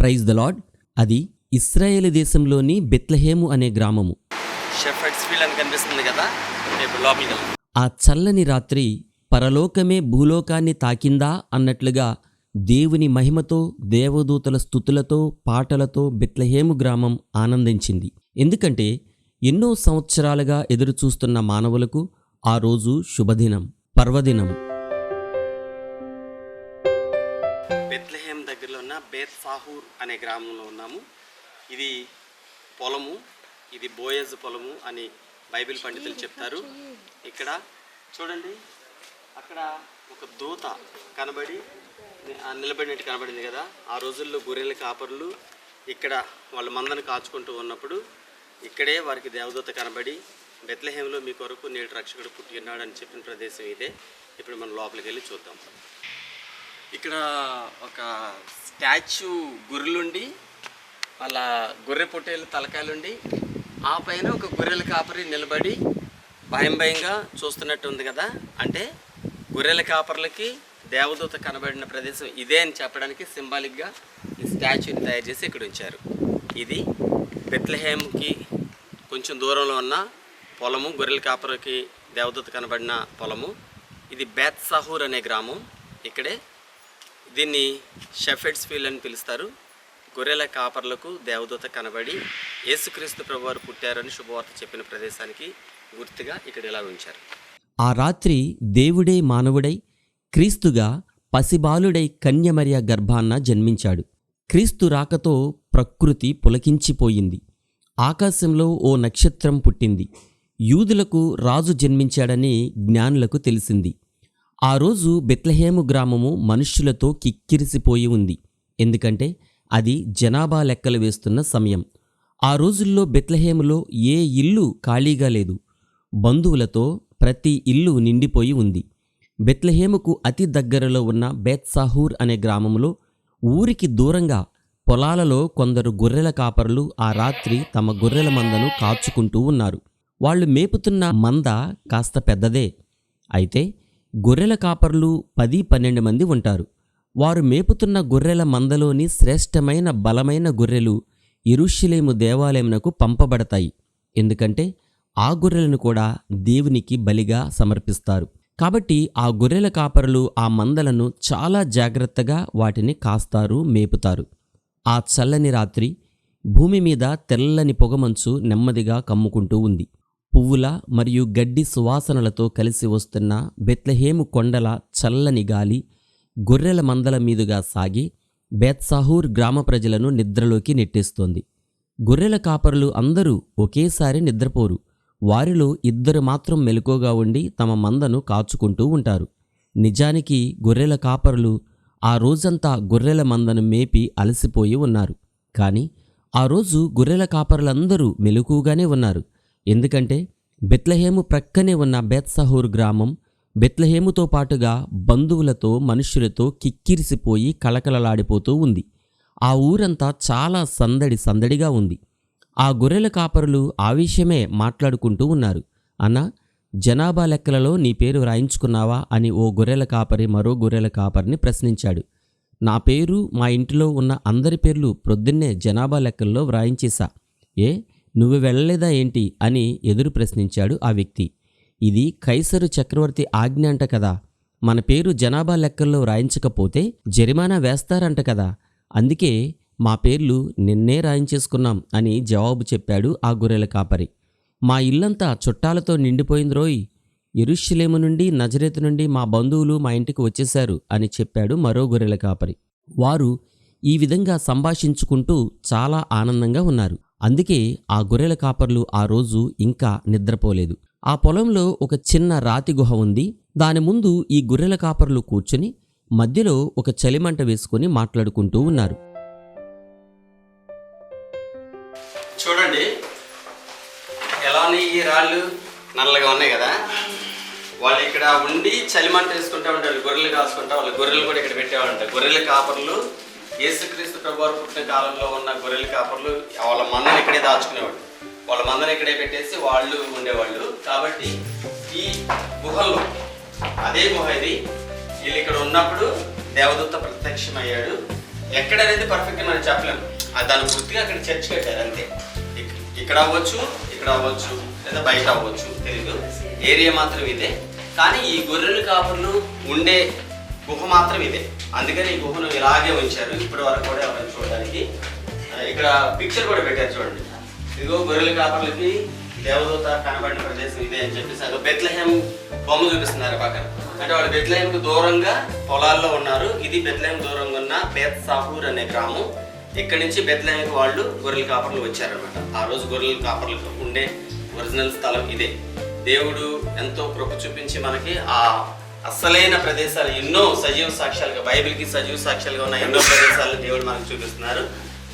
Praise the Lord అది Israel దేశంలోని Bethlehem అనే గ్రామము. అని కనిపిస్తుంది కదా? ఆ చల్లని రాత్రి పరలోకమే భూలోకాన్ని తాకిందా అన్నట్లుగా దేవుని మహిమతో దేవదూతల స్థుతులతో పాటలతో బెత్లహేము గ్రామం ఆనందించింది. ఎందుకంటే ఎన్నో సంవత్సరాలుగా ఎదురుచూస్తున్న మానవులకు ఆ రోజు శుభదినం పర్వదినం. బేత్ సాహూర్ అనే గ్రామంలో ఉన్నాము. ఇది పొలము ఇది బోయజ్ పొలము అని బైబిల్ పండితులు చెప్తారు. ఇక్కడ చూడండి అక్కడ ఒక దూత కనబడి నిలబడినట్టు కనబడింది కదా. ఆ రోజుల్లో గొర్రెల కాపరులు ఇక్కడ వాళ్ళ మందను కాచుకుంటూ ఉన్నప్పుడు ఇక్కడే వారికి దేవదూత కనబడి బెత్లహేంలో మీ కొరకు నేడు రక్షకుడు పుట్టి ఉన్నాడు అని చెప్పిన ప్రదేశం ఇదే. ఇప్పుడు మనం లోపలికి వెళ్ళి చూద్దాం. ఇక్కడ ఒక స్టాచ్యూ గొర్రెలుండి వాళ్ళ గొర్రె పొట్టేలు తలకాయలుండి ఆ పైన ఒక గొర్రెల కాపరి నిలబడి భయం భయంగా చూస్తున్నట్టు ఉంది కదా. అంటే గొర్రెల కాపర్లకి దేవదూత కనబడిన ప్రదేశం ఇదే అని చెప్పడానికి సింబాలిక్గా ఈ స్టాచ్యూని తయారు చేసి ఇక్కడ ఉంచారు. ఇది బెత్లహేమ్కి కొంచెం దూరంలో ఉన్న పొలము గొర్రెల కాపరికి దేవదూత కనబడిన పొలము. ఇది బేత్ సహూర్ అనే గ్రామం. ఇక్కడే దీన్ని షెఫెడ్స్ ఫీల్ అని పిలుస్తారు. గొర్రెల కాపర్లకు దేవదూత కనబడి యేసుక్రీస్తు ప్రభువారు పుట్టారని శుభవార్త చెప్పిన ప్రదేశానికి గుర్తుగా ఇక్కడ ఇలా ఉంచారు. ఆ రాత్రి దేవుడే మానవుడై క్రీస్తుగా పసిబాలుడై కన్యమర్య గర్భాన్న జన్మించాడు. క్రీస్తు రాకతో ప్రకృతి పులకించిపోయింది. ఆకాశంలో ఓ నక్షత్రం పుట్టింది. యూదులకు రాజు జన్మించాడని జ్ఞానులకు తెలిసింది. ఆ రోజు బెత్లహేము గ్రామము మనుష్యులతో కిక్కిరిసిపోయి ఉంది. ఎందుకంటే అది జనాభా లెక్కలు వేస్తున్న సమయం. ఆ రోజుల్లో బెత్లహేములో ఏ ఇల్లు ఖాళీగా లేదు. బంధువులతో ప్రతి ఇల్లు నిండిపోయి ఉంది. బెత్లహేముకు అతి దగ్గరలో ఉన్న బేత్సాహూర్ అనే గ్రామంలో ఊరికి దూరంగా పొలాలలో కొందరు గొర్రెల కాపరులు ఆ రాత్రి తమ గొర్రెల మందను కాచుకుంటూ ఉన్నారు. వాళ్ళు మేపుతున్న మంద కాస్త పెద్దదే. అయితే గొర్రెల కాపర్లు పది పన్నెండు మంది ఉంటారు. వారు మేపుతున్న గొర్రెల మందలోని శ్రేష్టమైన బలమైన గొర్రెలు ఇరుషులేము దేవాలయమునకు పంపబడతాయి. ఎందుకంటే ఆ గొర్రెలను కూడా దేవునికి బలిగా సమర్పిస్తారు. కాబట్టి ఆ గొర్రెల కాపరులు ఆ మందలను చాలా జాగ్రత్తగా వాటిని కాస్తారు మేపుతారు. ఆ చల్లని రాత్రి భూమి మీద తెల్లని పొగమంచు నెమ్మదిగా కమ్ముకుంటూ ఉంది. పువ్వుల మరియు గడ్డి సువాసనలతో కలిసి వస్తున్న బెత్లహేము కొండల చల్లని గాలి గొర్రెల మందల మీదుగా సాగి బేత్సాహూర్ గ్రామ ప్రజలను నిద్రలోకి నెట్టేస్తోంది. గొర్రెల కాపరులు అందరూ ఒకేసారి నిద్రపోరు. వారిలో ఇద్దరు మాత్రం మెలకుగా ఉండి తమ మందను కాచుకుంటూ ఉంటారు. నిజానికి గొర్రెల కాపరులు ఆ రోజంతా గొర్రెల మందను మేపి అలసిపోయి ఉన్నారు. కానీ ఆ రోజు గొర్రెల కాపరులందరూ మెలకుగానే ఉన్నారు. ఎందుకంటే బెత్లహేము ప్రక్కనే ఉన్న బెత్సహూర్ గ్రామం బెత్లహేముతో పాటుగా బంధువులతో మనుష్యులతో కిక్కిరిసిపోయి కళకళలాడిపోతూ ఉంది. ఆ ఊరంతా చాలా సందడి సందడిగా ఉంది. ఆ గొర్రెల కాపరులు ఆ విషయమే మాట్లాడుకుంటూ ఉన్నారు. అన్న జనాభా లెక్కలలో నీ పేరు వ్రాయించుకున్నావా అని ఓ గొర్రెల కాపరి మరో గొర్రెల కాపరిని ప్రశ్నించాడు. నా పేరు మా ఇంటిలో ఉన్న అందరి పేర్లు ప్రొద్దున్నే జనాభా లెక్కల్లో వ్రాయించేశా. ఏ? నువ్వు వెళ్ళలేదా ఏంటి అని ఎదురు ప్రశ్నించాడు ఆ వ్యక్తి. ఇది కైసరు చక్రవర్తి ఆజ్ఞ అంట కదా. మన పేరు జనాభా లెక్కల్లో వ్రాయించకపోతే జరిమానా వేస్తారంట కదా. అందుకే మా పేర్లు నిన్నే రాయించేసుకున్నాం అని జవాబు చెప్పాడు ఆ గొర్రెల కాపరి. మా ఇల్లంతా చుట్టాలతో నిండిపోయింది రోయ్. ఎరుషులేము నుండి నజరేతు నుండి మా బంధువులు మా ఇంటికి వచ్చేశారు అని చెప్పాడు మరో గొర్రెల కాపరి. వారు ఈ విధంగా సంభాషించుకుంటూ చాలా ఆనందంగా ఉన్నారు. అందుకే ఆ గొర్రెల కాపర్లు ఆ రోజు ఇంకా నిద్రపోలేదు. ఆ పొలంలో ఒక చిన్న రాతి గుహ ఉంది. దాని ముందు ఈ గొర్రెల కాపర్లు కూర్చుని మధ్యలో ఒక చలిమంట వేసుకుని మాట్లాడుకుంటూ ఉన్నారు. చూడండి. ఎలా ఉన్నాయి ఈ రాళ్ళు? నల్లగా ఉన్నాయి కదా? వాళ్ళు ఇక్కడ ఉండి చలిమంట వేసుకుంటా ఉంటారు. గొర్రెలు కాసుకుంటా వాళ్ళు గొర్రెలు కూడా ఇక్కడ పెట్టేవాళ్ళు ఉంటారు. గొర్రెల కాపర్లు యేసుక్రీస్తు ప్రభువారు పుట్టిన కాలంలో ఉన్న గొర్రెల కాపర్లు వాళ్ళ మందని ఇక్కడే దాచుకునేవాళ్ళు. వాళ్ళ మందని ఇక్కడే పెట్టేసి వాళ్ళు ఉండేవాళ్ళు. కాబట్టి ఈ గుహల్లో అదే గుహ ఇది వీళ్ళు ఇక్కడ ఉన్నప్పుడు దేవదూత ప్రత్యక్షమయ్యాడు. ఎక్కడ అనేది పర్ఫెక్ట్ మనం చెప్పలేము అది దాని పూర్తిగా అక్కడ చర్చ్ కట్టారు అంతే. ఇక్కడ అవ్వచ్చు ఇక్కడ అవ్వచ్చు లేదా బయట అవ్వచ్చు తెలీదు. ఏరియా మాత్రం ఇదే. కానీ ఈ గొర్రెలు కాపులు ఉండే గుహ మాత్రం ఇదే. అందుకని ఈ గుహను ఇలాగే ఉంచారు. ఇప్పటి వరకు కూడా ఎవరైనా చూడడానికి. ఇక్కడ పిక్చర్ కూడా పెట్టారు చూడండి. ఇదిగో గొర్రెల కాపర్లకి దేవదూత కనబడిన ప్రదేశం ఇదే అని చెప్పేసి అదో బెత్లహేమ్ బొమ్మ చూపిస్తున్నారు పక్కన. అంటే వాళ్ళు బెత్లహేమ్కి దూరంగా పొలాల్లో ఉన్నారు. ఇది బెత్లహేమ్ దూరంగా ఉన్న బేత్ సాహూర్ అనే గ్రామం. ఇక్కడి నుంచి బెత్లహేమ్కి వాళ్ళు గొర్రెల కాపర్లు వచ్చారనమాట ఆ రోజు గొర్రెల కాపర్లకు ఉండే ఒరిజినల్ స్థలం ఇదే. దేవుడు ఎంతో కృప చూపించి మనకి ఆ అసలైన ప్రదేశాలు ఎన్నో సజీవ సాక్ష్యాలుగా బైబిల్కి సజీవ సాక్ష్యాలుగా ఉన్న ఎన్నో ప్రదేశాలు దేవుడు మనకు చూపిస్తున్నారు.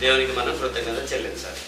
దేవునికి మనం కృతజ్ఞత చెల్లించాలి.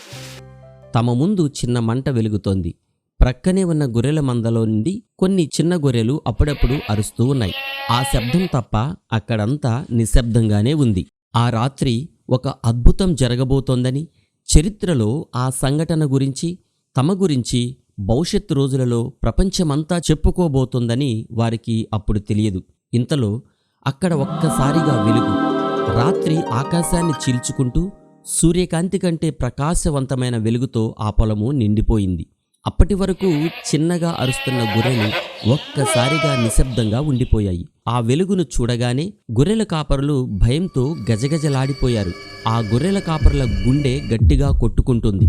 తమ ముందు చిన్న మంట వెలుగుతోంది. ప్రక్కనే ఉన్న గొర్రెల మందలో నుండి కొన్ని చిన్న గొర్రెలు అప్పుడప్పుడు అరుస్తూ ఉన్నాయి. ఆ శబ్దం తప్ప అక్కడంతా నిశ్శబ్దంగానే ఉంది. ఆ రాత్రి ఒక అద్భుతం జరగబోతోందని చరిత్రలో ఆ సంఘటన గురించి తమ గురించి భవిష్యత్తు రోజులలో ప్రపంచమంతా చెప్పుకోబోతోందని వారికి అప్పుడు తెలియదు. ఇంతలో అక్కడ ఒక్కసారిగా వెలుగు. రాత్రి ఆకాశాన్ని చీల్చుకుంటూ సూర్యకాంతి కంటే ప్రకాశవంతమైన వెలుగుతో ఆ పొలము నిండిపోయింది. అప్పటి వరకు చిన్నగా అరుస్తున్న గొర్రెలు ఒక్కసారిగా నిశ్శబ్దంగా ఉండిపోయాయి. ఆ వెలుగును చూడగానే గొర్రెల కాపరులు భయంతో గజగజలాడిపోయారు. ఆ గొర్రెల కాపరుల గుండె గట్టిగా కొట్టుకుంటుంది.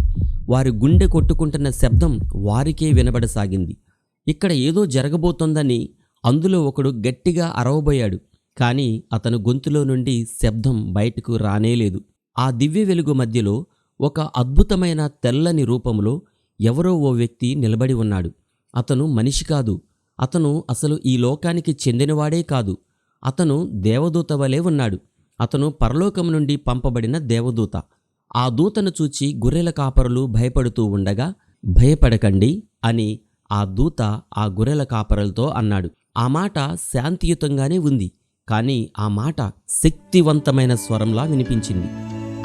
వారి గుండె కొట్టుకుంటున్న శబ్దం వారికే వినబడసాగింది. ఇక్కడ ఏదో జరగబోతోందని అందులో ఒకడు గట్టిగా అరవబోయాడు. కానీ అతను గొంతులో నుండి శబ్దం బయటకు రానేలేదు. ఆ దివ్య వెలుగు మధ్యలో ఒక అద్భుతమైన తెల్లని రూపంలో ఎవరో ఓ వ్యక్తి నిలబడి ఉన్నాడు. అతను మనిషి కాదు. అతను అసలు ఈ లోకానికి చెందినవాడే కాదు. అతను దేవదూత వలె ఉన్నాడు. అతను పరలోకం నుండి పంపబడిన దేవదూత. ఆ దూతను చూచి గొర్రెల కాపరులు భయపడుతూ ఉండగా భయపడకండి అని ఆ దూత ఆ గొర్రెల కాపరులతో అన్నాడు. ఆ మాట శాంతియుతంగానే ఉంది. కానీ ఆ మాట శక్తివంతమైన స్వరంలా వినిపించింది.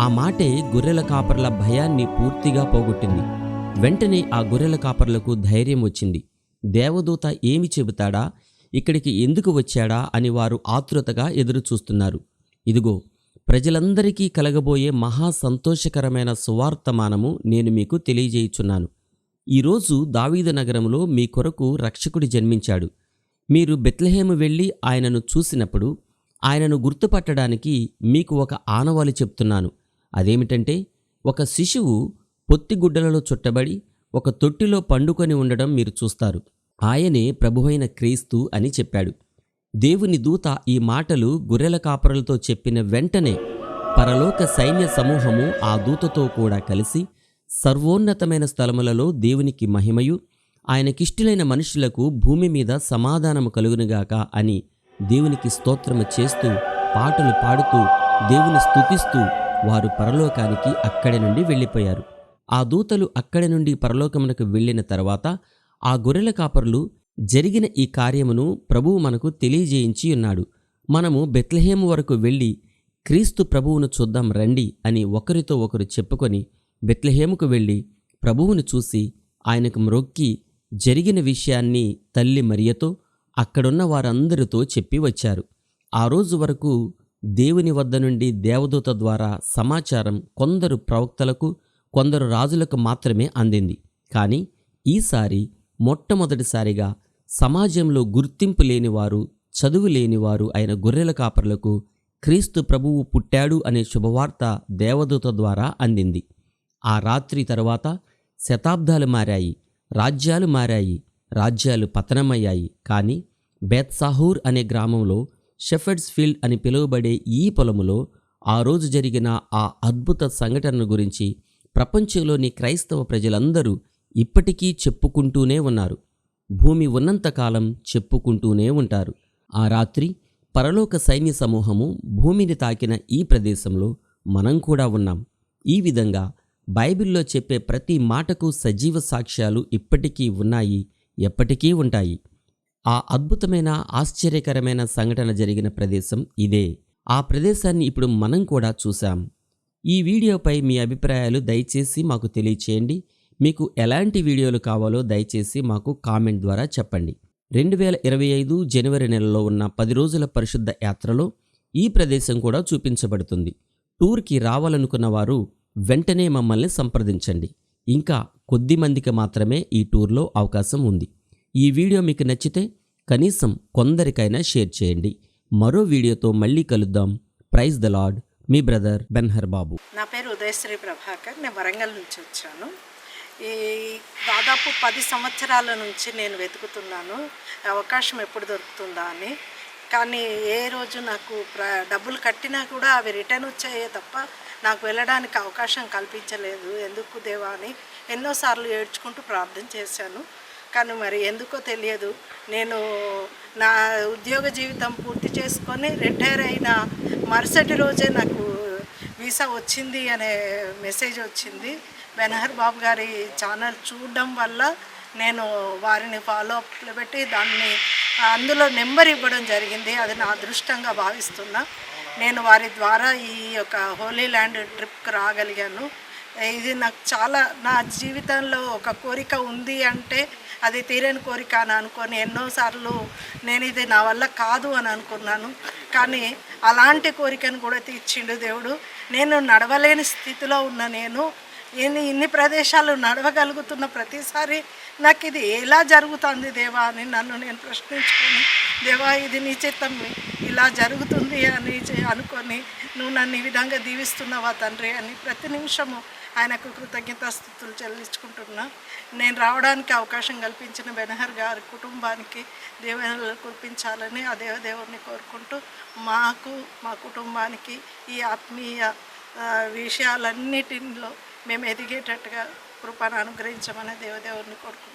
ఆ మాటే గొర్రెల కాపర్ల భయాన్ని పూర్తిగా పోగొట్టింది. వెంటనే ఆ గొర్రెల కాపర్లకు ధైర్యం వచ్చింది. దేవదూత ఏమి చెబుతాడా? ఇక్కడికి ఎందుకు వచ్చాడా? అని వారు ఆతృతగా ఎదురు చూస్తున్నారు ఇదిగో ప్రజలందరికీ కలగబోయే మహా సంతోషకరమైన సువార్తమానము నేను మీకు తెలియజేయుచున్నాను. ఈరోజు దావీదు నగరంలో మీ కొరకు రక్షకుడి జన్మించాడు. మీరు బెత్లహేము వెళ్ళి ఆయనను చూసినప్పుడు ఆయనను గుర్తుపట్టడానికి మీకు ఒక ఆనవాలు చెప్తున్నాను. అదేమిటంటే ఒక శిశువు పొత్తిగుడ్డలలో చుట్టబడి ఒక తొట్టిలో పండుకొని ఉండడం మీరు చూస్తారు. ఆయనే ప్రభువైన క్రీస్తు అని చెప్పాడు. దేవుని దూత ఈ మాటలు గొర్రెల కాపరులతో చెప్పిన వెంటనే పరలోక సైన్య సమూహము ఆ దూతతో కూడా కలిసి సర్వోన్నతమైన స్థలములలో దేవునికి మహిమయు ఆయనకిష్టులైన మనుషులకు భూమి మీద సమాధానము కలుగునుగాక అని దేవునికి స్తోత్రము చేస్తూ పాటలు పాడుతూ దేవుని స్తుతిస్తూ వారు పరలోకానికి అక్కడి నుండి వెళ్ళిపోయారు. ఆ దూతలు అక్కడి నుండి పరలోకమునకు వెళ్ళిన తర్వాత ఆ గొర్రెల కాపరులు జరిగిన ఈ కార్యమును ప్రభువు మనకు తెలియజేయించి ఉన్నాడు. మనము బెత్లహేము వరకు వెళ్ళి క్రీస్తు ప్రభువును చూద్దాం రండి అని ఒకరితో ఒకరు చెప్పుకొని బెత్లహేముకు వెళ్ళి ప్రభువును చూసి ఆయనకు మ్రొక్కి జరిగిన విషయాన్ని తల్లి మరియతో అక్కడున్న వారందరితో చెప్పి వచ్చారు. ఆ రోజు వరకు దేవుని వద్ద నుండి దేవదూత ద్వారా సమాచారం కొందరు ప్రవక్తలకు కొందరు రాజులకు మాత్రమే అందింది. కానీ ఈసారి మొట్టమొదటిసారిగా సమాజంలో గుర్తింపు లేనివారు చదువు లేనివారు అయిన గొర్రెల కాపర్లకు క్రీస్తు ప్రభువు పుట్టాడు అనే శుభవార్త దేవదూత ద్వారా అందింది. ఆ రాత్రి తరువాత శతాబ్దాలు మారాయి రాజ్యాలు మారాయి రాజ్యాలు పతనమయ్యాయి. కానీ బేత్సాహూర్ అనే గ్రామంలో షెఫర్డ్స్ ఫీల్డ్ అని పిలువబడే ఈ పొలములో ఆ రోజు జరిగిన ఆ అద్భుత సంఘటన గురించి ప్రపంచంలోని క్రైస్తవ ప్రజలందరూ ఇప్పటికీ చెప్పుకుంటూనే ఉన్నారు. భూమి ఉన్నంతకాలం చెప్పుకుంటూనే ఉంటారు. ఆ రాత్రి పరలోక సైన్య సమూహము భూమిని తాకిన ఈ ప్రదేశంలో మనం కూడా ఉన్నాం. ఈ విధంగా బైబిల్లో చెప్పే ప్రతి మాటకు సజీవ సాక్ష్యాలు ఇప్పటికీ ఉన్నాయి ఎప్పటికీ ఉంటాయి. ఆ అద్భుతమైన ఆశ్చర్యకరమైన సంఘటన జరిగిన ప్రదేశం ఇదే. ఆ ప్రదేశాన్ని ఇప్పుడు మనం కూడా చూశాం. ఈ వీడియోపై మీ అభిప్రాయాలు దయచేసి మాకు తెలియచేయండి. మీకు ఎలాంటి వీడియోలు కావాలో దయచేసి మాకు కామెంట్ ద్వారా చెప్పండి. రెండు వేల ఇరవై ఐదు జనవరి నెలలో ఉన్న పది రోజుల పరిశుద్ధ యాత్రలో ఈ ప్రదేశం కూడా చూపించబడుతుంది. టూర్కి రావాలనుకున్న వారు వెంటనే మమ్మల్ని సంప్రదించండి. ఇంకా కొద్ది మందికి మాత్రమే ఈ టూర్లో అవకాశం ఉంది. ఈ వీడియో మీకు నచ్చితే కనీసం కొందరికైనా షేర్ చేయండి. మరో వీడియోతో మళ్ళీ కలుద్దాం. Praise the Lord. Me brother Benhur Babu. నా పేరు ఉదయశ్రీ ప్రభాకర్ నేను వరంగల్ నుంచి వచ్చాను. ఈ దాదాపు పది సంవత్సరాల నుంచి నేను వెతుకుతున్నాను. అవకాశం ఎప్పుడు దొరుకుతుందా అని. కానీ ఏ రోజు నాకు ప్ర డబ్బులు కట్టినా కూడా అవి రిటర్న్ వచ్చాయే తప్ప నాకు వెళ్ళడానికి అవకాశం కల్పించలేదు. ఎందుకు దేవా అని ఎన్నోసార్లు ఏడ్చుకుంటూ ప్రార్థన చేశాను. కానీ మరి ఎందుకో తెలియదు. నేను నా ఉద్యోగ జీవితం పూర్తి చేసుకొని రిటైర్ అయిన మరుసటి రోజే నాకు వీసా వచ్చింది అనే మెసేజ్ వచ్చింది. బెనహర్ బాబు గారి ఛానల్ చూడడం వల్ల నేను వారిని ఫాలో అప్లో పెట్టి దాన్ని అందులో నెంబర్ ఇవ్వడం జరిగింది. అది నా అదృష్టంగా భావిస్తున్నా. నేను వారి ద్వారా ఈ యొక్క హోలీ ల్యాండ్ ట్రిప్కి రాగలిగాను. ఇది నాకు చాలా నా జీవితంలో ఒక కోరిక ఉంది అంటే అది తీరని కోరిక అని అనుకొని ఎన్నోసార్లు నేను ఇది నా వల్ల కాదు అని అనుకున్నాను. కానీ అలాంటి కోరికను కూడా తీర్చిండు దేవుడు. నేను నడవలేని స్థితిలో ఉన్న నేను ఇన్ని ఇన్ని ప్రదేశాలు నడవగలుగుతున్న ప్రతిసారి నాకు ఇది ఎలా జరుగుతుంది దేవా అని నన్ను నేను ప్రశ్నించుకొని దేవా ఇది నీ చిత్తం ఇలా జరుగుతుంది అని అనుకొని నువ్వు నన్ను ఈ విధంగా దీవిస్తున్నావా తండ్రి అని ప్రతి నిమిషము ఆయనకు కృతజ్ఞతాస్థుతులు చెల్లించుకుంటున్నా. నేను రావడానికి అవకాశం కల్పించిన బెనహర్ గారి కుటుంబానికి దేవనలు కురిపించాలని ఆ దేవదేవుడిని కోరుకుంటూ మాకు మా కుటుంబానికి ఈ ఆత్మీయ విషయాలన్నిటిలో మేము ఎదిగేటట్టుగా కృపను అనుగ్రహించమని దేవదేవుడిని కోరుకుంటున్నాం.